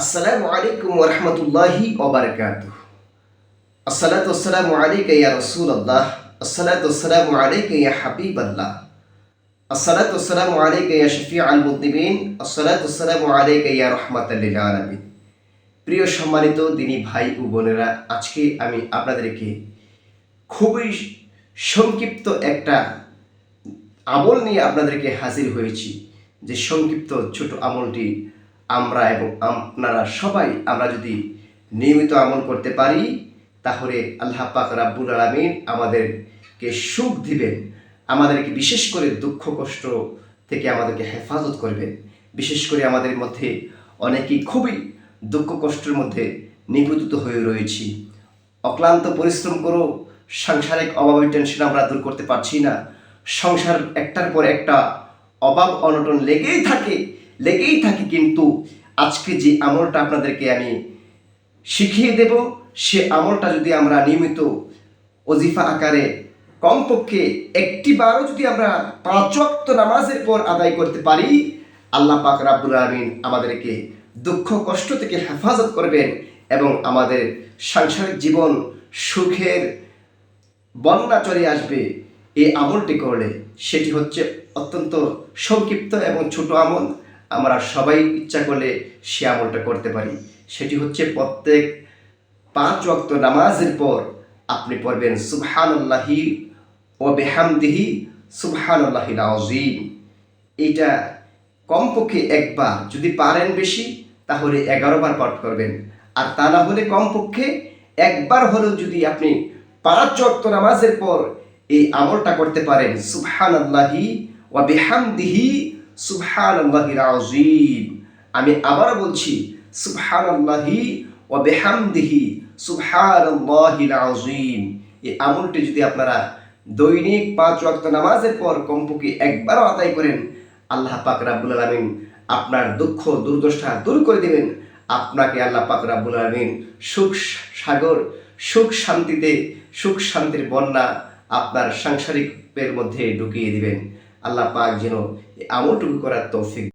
আসসালামু আলাইকুম ওরহমতুল্লাহি ওবরকাত আসসালাতু আসসালামু আলাইকা ইয়া রাসূলুল্লাহ। আসসালাতু আসসালামু আলাইকা ইয়া হাবিবাল্লাহ। আসসালাতু আসসালামু আলাইকা ইয়া শফিউল মুযনিবিন আসসালাতু আসসালামু আলাইকা ইয়া রাহমাতাল লিল আলামিন। প্রিয় সম্মানিত দিনী ভাই ও বোনেরা, আজকে আমি আপনাদেরকে খুবই সংক্ষিপ্ত একটা আমল নিয়ে আপনাদেরকে হাজির হয়েছি। যে সংক্ষিপ্ত ছোট আমলটি আমরা এবং আপনারা সবাই আমরা যদি নিয়মিত আমল করতে পারি, তাহলে আল্লাহ পাক রাব্বুল আলমিন আমাদেরকে সুখ দিবেন, আমাদেরকে বিশেষ করে দুঃখ কষ্ট থেকে আমাদেরকে হেফাজত করবেন। বিশেষ করে আমাদের মধ্যে অনেকেই খুবই দুঃখ কষ্টের মধ্যে নিবেদিত হয়ে রয়েছি। অক্লান্ত পরিশ্রম করো সাংসারিক অভাবের টেনশন আমরা দূর করতে পারছি না। সংসার একটার পর একটা অভাব, অনটন লেগেই থাকে। লেগেই থাকে কিন্তু আজকে যে আমলটা আপনাদেরকে আমি শিখিয়ে দেব, সে আমলটা যদি আমরা নিয়মিত অজিফা আকারে কমপক্ষে একটি বারও যদি আমরা পাঁচ ওয়াক্ত নামাজের পর আদায় করতে পারি, আল্লাহ পাক রাব্বুল আলামিন আমাদেরকে দুঃখ, কষ্ট থেকে হেফাজত করবেন এবং আমাদের সাংসারিক জীবন সুখের বন্যা চলে আসবে। এই আমলটি করলে সেটি হচ্ছে অত্যন্ত সংক্ষিপ্ত এবং ছোট আমল। আমরা সবাই ইচ্ছা করলে সে আমলটা করতে পারি। সেটি হচ্ছে প্রত্যেক পাঁচ ওয়াক্ত নামাজের পর আপনি পড়বেন সুবহান আল্লাহি ও বেহামদিহি সুবহান আল্লাহিল আজিম এটা কমপক্ষে একবার, যদি পারেন বেশি, তাহলে বার পাঠ করবেন। আর তা না হলে কমপক্ষে একবার হলেও যদি আপনি পাঁচ ওয়াক্ত নামাজের পর এই আমলটা করতে পারেন সুবহান আল্লাহি ওয়া বিহামদিহি সুবহান আমি আবার বলছি সুবহান এই আমলটি যদি আপনারা দৈনিক পাঁচ ওয়াক্ত নামাজের পর কমপক্ষে একবারও আদায় করেন, আল্লাহ পাক রাব্বুল আলামিন আপনার দুঃখ, দুর্দশা দূর করে দিবেন। আপনাকে আল্লাহ পাক রাব্বুল আলামিন সুখ সাগর, সুখ শান্তিতে, সুখ শান্তির বন্যা আপনার সাংসারিকের মধ্যে ঢুকিয়ে দিবেন। আল্লাহ পাক যেন আমলটুকু করার তৌফিক